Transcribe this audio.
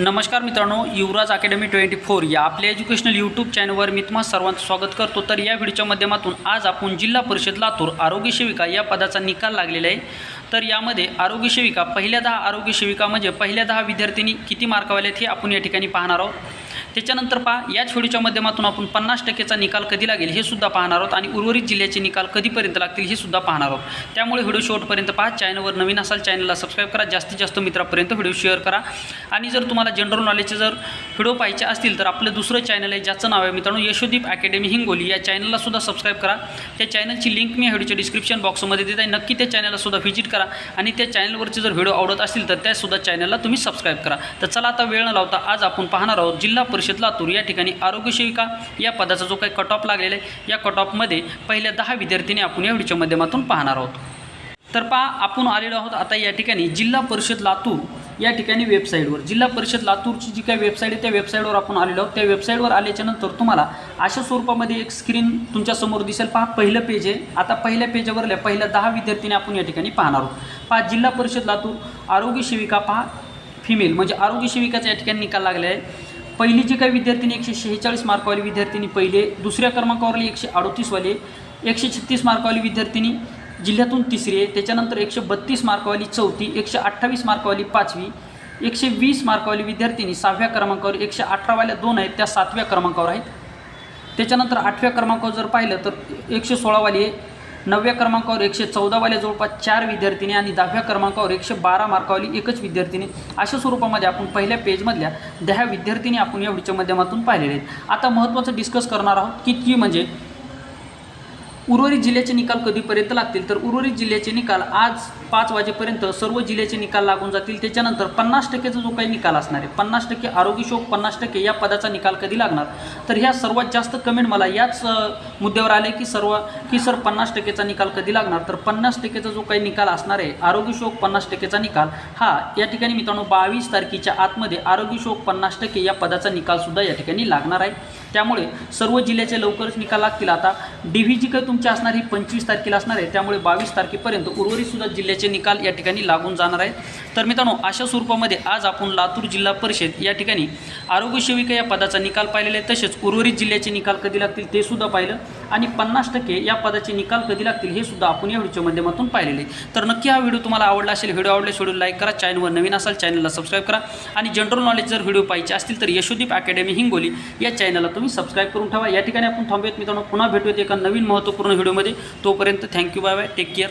नमस्कार मित्रांनो युवराज academy twenty four या आपल्या एज्युकेशनल यूट्यूब चॅनलवर मी तुम्हा सर्वांचं स्वागत करतो. तर या व्हिडिओच्या माध्यमातून आज आपण जिल्हा परिषद लातूर आरोग्य सेविका या पदाचा निकाल लागलेला आहे. तर यामध्ये आरोग्य सेविका पहिल्या दहा आरोग्य सेविका म्हणजे पहिल्या दहा विद्यार्थिनी किती मार्कावाले आहेत हे आपण या ठिकाणी पाहणार आहोत. त्याच्यानंतर पहा याच व्हिडिओच्या माध्यमातून आपण पन्नास टक्केचा निकाल कधी लागेल हे सुद्धा पाहणार आहोत आणि उर्वरित जिल्ह्याचे निकाल कधीपर्यंत लागतील हे सुद्धा पाहणार आहोत. त्यामुळे व्हिडिओ शेवटपर्यंत पहा चॅनलवर नवीन असाल चॅनलला सबस्क्राईब करा जास्तीत जास्त मित्रापर्यंत व्हिडिओ शेअर करा. आणि जर तुम्हाला जनरल नॉलेजचे जर व्हिडिओ पाहिजे असतील तर आपलं दुसरं चॅनल आहे ज्याचं नाव आहे मित्रांनो यशोदीप अकॅडमी हिंगोली. या चॅनलला सुद्धा सबस्क्राईब करा. त्या चॅनलची लिंक मी व्हिडिओच्या डिस्क्रिप्शन बॉक्समध्ये देत आहे. नक्की त्या चॅनलला सुद्धा व्हिजिट करा आणि त्या चॅनलवरचे जर व्हिडिओ आवडत असतील तर त्यासुद्धा चॅनलला तुम्ही सबस्क्राईब करा. तर चला आता वेळ न लावता आज आपण पाहणार आहोत जिल्हा परिषद लातूर या ठिकाणी आरोग्य सेविका या पदाचा जो काही कट ऑफ लागलेला आहे या कट ऑफमध्ये पहिल्या दहा विद्यार्थ्यांनी आपण या व्हिडिओच्या माध्यमातून पाहणार आहोत. तर पहा आपण आलेलो आहोत आता या ठिकाणी जिल्हा परिषद लातूर या ठिकाणी वेबसाईटवर जिल्हा परिषद लातूरची जी काही वेबसाईट आहे त्या वेबसाईटवर आपण आलेलो आहोत. त्या वेबसाईटवर आल्याच्यानंतर तुम्हाला अशा स्वरूपामध्ये एक स्क्रीन तुमच्यासमोर दिसेल. पहा पहिलं पेज आहे. आता पहिल्या पेजवरल्या पहिल्या दहा विद्यार्थ्यांनी आपण या ठिकाणी पाहणार आहोत. पहा जिल्हा परिषद लातूर आरोग्य सेविका पहा फिमेल म्हणजे आरोग्य सेविकाचा या ठिकाणी निकाल लागला आहे. पहिली जी काही विद्यार्थिनी एकशे शेहेचाळीस मार्कवाली विद्यार्थिनी पहिले दुसऱ्या क्रमांकावरली एकशे अडतीसवाले एकशे छत्तीस मार्कवाली विद्यार्थिनी जिल्ह्यातून तिसरी आहे. त्याच्यानंतर एकशे बत्तीस मार्कवाली चौथी एकशे अठ्ठावीस मार्कवाली पाचवी एकशे वीस मार्कवाली विद्यार्थिनी सहाव्या क्रमांकावर एकशे अठरावाल्या दोन आहेत त्या सातव्या क्रमांकावर आहेत. त्याच्यानंतर आठव्या क्रमांकावर जर पाहिलं तर एकशे सोळावाली आहे. नवव्या क्रमांकावर एकशे चौदावाल्या जवळपास चार विद्यार्थिनी आणि दहाव्या क्रमांकावर एकशे बारा मार्कावाली एकच विद्यार्थिनी अशा स्वरूपामध्ये आपण पहिल्या पेजमधल्या दहा विद्यार्थिनी आपण या व्हिडिओच्या माध्यमातून पाहिलेले आहेत. आता महत्त्वाचं डिस्कस करणार आहोत की ती म्हणजे उर्वरित जिल्ह्याचे निकाल कधीपर्यंत लागतील? तर उर्वरित जिल्ह्याचे निकाल आज पाच वाजेपर्यंत सर्व जिल्ह्याचे निकाल लागून जातील. त्याच्यानंतर पन्नास टक्केचा जो काही निकाल असणार आहे पन्नास टक्के आरोग्य शोक पन्नास टक्के या पदाचा निकाल कधी लागणार? तर ह्या सर्वात जास्त कमेंट मला याच मुद्द्यावर आले की सर्व की सर पन्नास टक्केचा निकाल कधी लागणार? तर पन्नास टक्केचा जो काही निकाल असणार आहे आरोग्य शोक पन्नास टक्केचा निकाल हा या ठिकाणी मित्रांनो बावीस तारखेच्या आतमध्ये आरोग्य शोक पन्नास टक्के या पदाचा निकालसुद्धा या ठिकाणी लागणार आहे. त्यामुळे सर्व जिल्ह्याचे लवकरच निकाल लागतील. आता डी व्ही जी काही तुमची असणार ही पंचवीस तारखेला असणार आहे. त्यामुळे बावीस तारखेपर्यंत उर्वरितसुद्धा जिल्ह्याचे निकाल या ठिकाणी लागून जाणार आहेत. तर मित्रांनो अशा स्वरूपामध्ये आज आपण लातूर जिल्हा परिषद या ठिकाणी आरोग्य सेविका या पदाचा निकाल पाहिलेला आहे. तसेच उर्वरित जिल्ह्याचे निकाल कधी लागतील ते सुद्धा पाहिलं. आणि पन्नास टक्के या पदाचे निकाल कधी लागतील हे सुद्धा आपण या व्हिडिओच्या माध्यमातून पाहिलेले तर नक्की हा व्हिडिओ तुम्हाला आवडला असेल व्हिडिओ आवडल्यास व्हिडिओ लाईक करा चॅनलवर नवीन असाल चॅनलला सबस्क्राईब करा. आणि जनरल नॉलेज जर व्हिडिओ पाहिजे असतील तर यशोदीप अकॅडमी हिंगोली या चॅनलला तुम्ही सबस्क्राईब करून ठेवा. या ठिकाणी आपण थांबूयात मित्रांनो. पुन्हा भेटूयात एका नवीन महत्त्वपूर्ण व्हिडिओमध्ये तोपर्यंत thank you bye bye take care